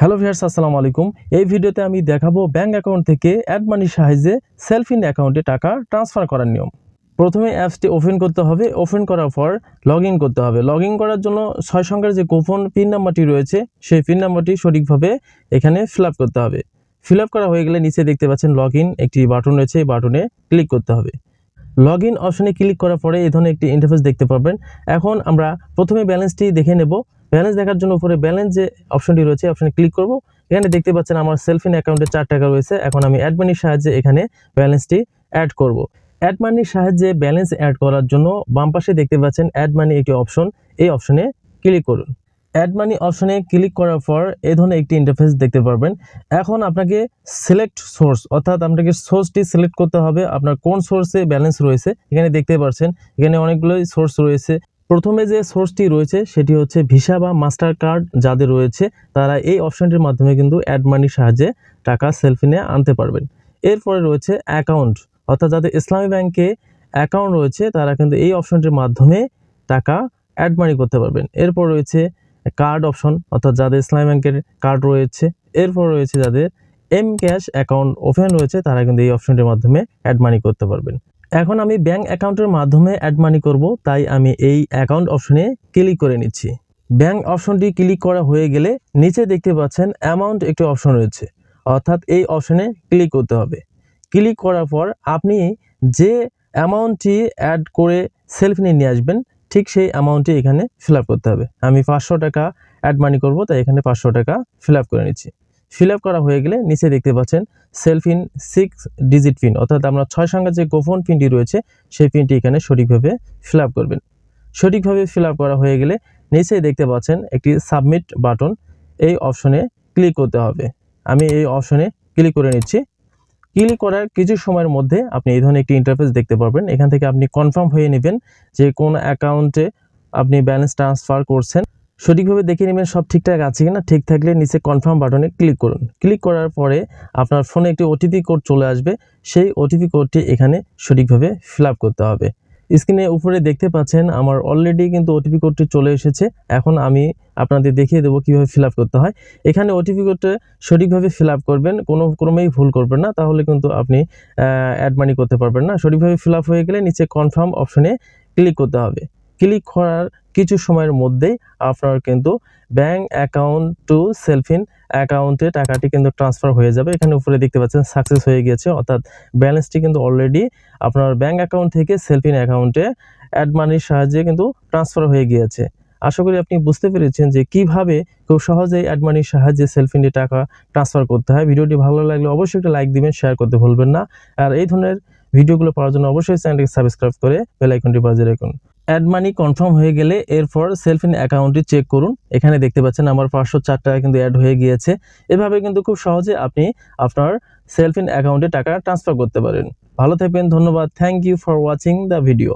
Hello viewers আসসালামু আলাইকুম। এই ভিডিওতে আমি দেখাবো ব্যাংক অ্যাকাউন্ট থেকে অ্যাড মানির সাহায্যে সেলফ ইন অ্যাকাউন্টে টাকা ট্রান্সফার করার নিয়ম। প্রথমে অ্যাপসটি ওপেন করতে হবে। ওপেন করার পর লগ করতে হবে। লগ করার জন্য ছয় সংখ্যার যে গোপন পিন নাম্বারটি রয়েছে, সেই পিন নাম্বারটি সঠিকভাবে এখানে ফিল করতে হবে। ফিল করা হয়ে গেলে নিচে দেখতে পাচ্ছেন লগ একটি বাটন রয়েছে, এই বাটনে ক্লিক করতে হবে। লগ ইন অপশনে ক্লিক করার পরে এই ধরনের একটি ইন্টারফেস দেখতে পাবেন এখন আমরা প্রথমে ব্যালেন্সটি দেখে নেব। ব্যালেন্স দেখার জন্য উপরে ব্যালেন্স যে অপশনটি রয়েছে অপশনে ক্লিক করব। এখানে দেখতে পাচ্ছেন আমার সেলফ ইন অ্যাকাউন্টে চার টাকা রয়েছে। এখন আমি অ্যাড মানির সাহায্যে এখানে ব্যালেন্সটি অ্যাড করব। অ্যাড মানির সাহায্যে ব্যালেন্স অ্যাড করার জন্য বাম পাশে দেখতে পাচ্ছেন অ্যাড মানি একটি অপশন এই অপশনে ক্লিক করুন। অ্যাড মানি অপশনে ক্লিক করার পর এই ধরনের একটি ইন্টারফেস দেখতে পারবেন। এখন আপনাকে সিলেক্ট সোর্স অর্থাৎ আপনাকে সোর্সটি সিলেক্ট করতে হবে। আপনার কোন সোর্সে ব্যালেন্স রয়েছে, এখানে দেখতে পাচ্ছেন এখানে অনেকগুলোই সোর্স রয়েছে। প্রথমে যে সোর্সটি রয়েছে, সেটি হচ্ছে ভিসা বা মাস্টার কার্ড যাদের রয়েছে, তারা এই অপশনটির মাধ্যমে কিন্তু অ্যাড মানির সাহায্যে টাকা সেলফি নিয়ে আনতে পারবেন। এরপরে রয়েছে অ্যাকাউন্ট অর্থাৎ যাদের ইসলামী ব্যাংকে অ্যাকাউন্ট রয়েছে, তারা কিন্তু এই অপশনটির মাধ্যমে টাকা অ্যাড মানি করতে পারবেন। এরপর রয়েছে কার্ড অপশন অর্থাৎ যাদের ইসলামী ব্যাংকের কার্ড রয়েছে, এরপর রয়েছে যাদের এম ক্যাশ অ্যাকাউন্ট ওপেন রয়েছে, তারা কিন্তু এই অপশনটির মাধ্যমে অ্যাড মানি করতে পারবেন। এখন আমি ব্যাংক অ্যাকাউন্টের মাধ্যমে অ্যাড মানি করব, তাই আমি এই অ্যাকাউন্ট অপশনে ক্লিক করে নিচ্ছি। ব্যাংক অপশনটি ক্লিক করা হয়ে গেলে নিচে দেখতে পাচ্ছেন অ্যামাউন্ট একটি অপশন রয়েছে, অর্থাৎ এই অপশনে ক্লিক করতে হবে। ক্লিক করার পর আপনি যে অ্যামাউন্টটি অ্যাড করে সেলফ নিয়ে আসবেন ঠিক সেই অ্যামাউন্টটি এখানে ফিল করতে হবে। আমি পাঁচশো টাকা অ্যাড মানি করব, তাই এখানে পাঁচশো টাকা ফিল করে নিচ্ছি। ফিল করা হয়ে গেলে নিচে দেখতে পাচ্ছেন self in six digit pin অর্থাৎ আমরা ছয় সংখ্যার যে গোপন পিনটি রয়েছে, সেই পিনটি এখানে সঠিকভাবে ফিল করবেন। সঠিকভাবে ফিল করা হয়ে গেলে নিচে দেখতে পাচ্ছেন একটি সাবমিট বাটন এই অপশনে ক্লিক করতে হবে। আমি এই অপশনে ক্লিক করে নিচ্ছি। ক্লিক করার কিছু সময়ের মধ্যে আপনি এই ধরনের একটি ইন্টারফেস দেখতে পারবেন। এখান থেকে আপনি কনফার্ম হয়ে নেবেন যে কোন অ্যাকাউন্টে আপনি ব্যালেন্স ট্রান্সফার করছেন। সঠিকভাবে দেখে নেবেন সব ঠিকঠাক আছে কিনা। ঠিক থাকলে নিচে কনফার্ম বাটনে ক্লিক করুন। ক্লিক করার পরে আপনার ফোনে একটি ওটিপি কোড চলে আসবে। সেই ওটিপি কোডটি এখানে সঠিকভাবে ফিল করতে হবে। স্ক্রিনে উপরে দেখতে পাচ্ছেন আমার অলরেডি কিন্তু ওটিপি কোডটি চলে এসেছে। এখন আমি আপনাদের দেখিয়ে দেবো কীভাবে ফিল করতে হয়। এখানে ওটিপি কোডটা সঠিকভাবে ফিল করবেন, কোনো ক্রমেই ভুল করবেন না, তাহলে কিন্তু আপনি অ্যাডমানি করতে পারবেন না। সঠিকভাবে ফিল হয়ে গেলে নিচে কনফার্ম অপশনে ক্লিক করতে হবে। ক্লিক করার কিছু সময়ের মধ্যেই আপনার কিন্তু ব্যাংক অ্যাকাউন্ট টু সেলফিন অ্যাকাউন্টে টাকাটি কিন্তু ট্রান্সফার হয়ে যাবে। এখানে উপরে দেখতে পাচ্ছেন সাকসেস হয়ে গিয়েছে, অর্থাৎ ব্যালেন্সটি কিন্তু অলরেডি আপনার ব্যাংক অ্যাকাউন্ট থেকে সেলফিন অ্যাকাউন্টে অ্যাড মানির সাহায্যে কিন্তু ট্রান্সফার হয়ে গিয়েছে। আশা করি আপনি বুঝতে পেরেছেন যে কীভাবে খুব সহজেই অ্যাড মানির সাহায্যে সেলফিনে টাকা ট্রান্সফার করতে হয়। ভিডিওটি ভালো লাগলে অবশ্যই একটা লাইক দিবেন, শেয়ার করতে ভুলবেন না। আর এই ধরনের ভিডিওগুলো পাওয়ার জন্য অবশ্যই চ্যানেলটিকে সাবস্ক্রাইব করে বেল আইকনটি বাজিয়ে রাখুন। অ্যাড মানি কনফার্ম হয়ে গেলে এরপর সেলফ ইন অ্যাকাউন্টটি চেক করুন। এখানে দেখতে পাচ্ছেন আমার পাঁচশো চার টাকা কিন্তু অ্যাড হয়ে গিয়েছে। এভাবে কিন্তু খুব সহজে আপনি আপনার সেলফ ইন অ্যাকাউন্টে টাকা ট্রান্সফার করতে পারেন। ভালো থাকবেন, ধন্যবাদ। Thank you for watching the video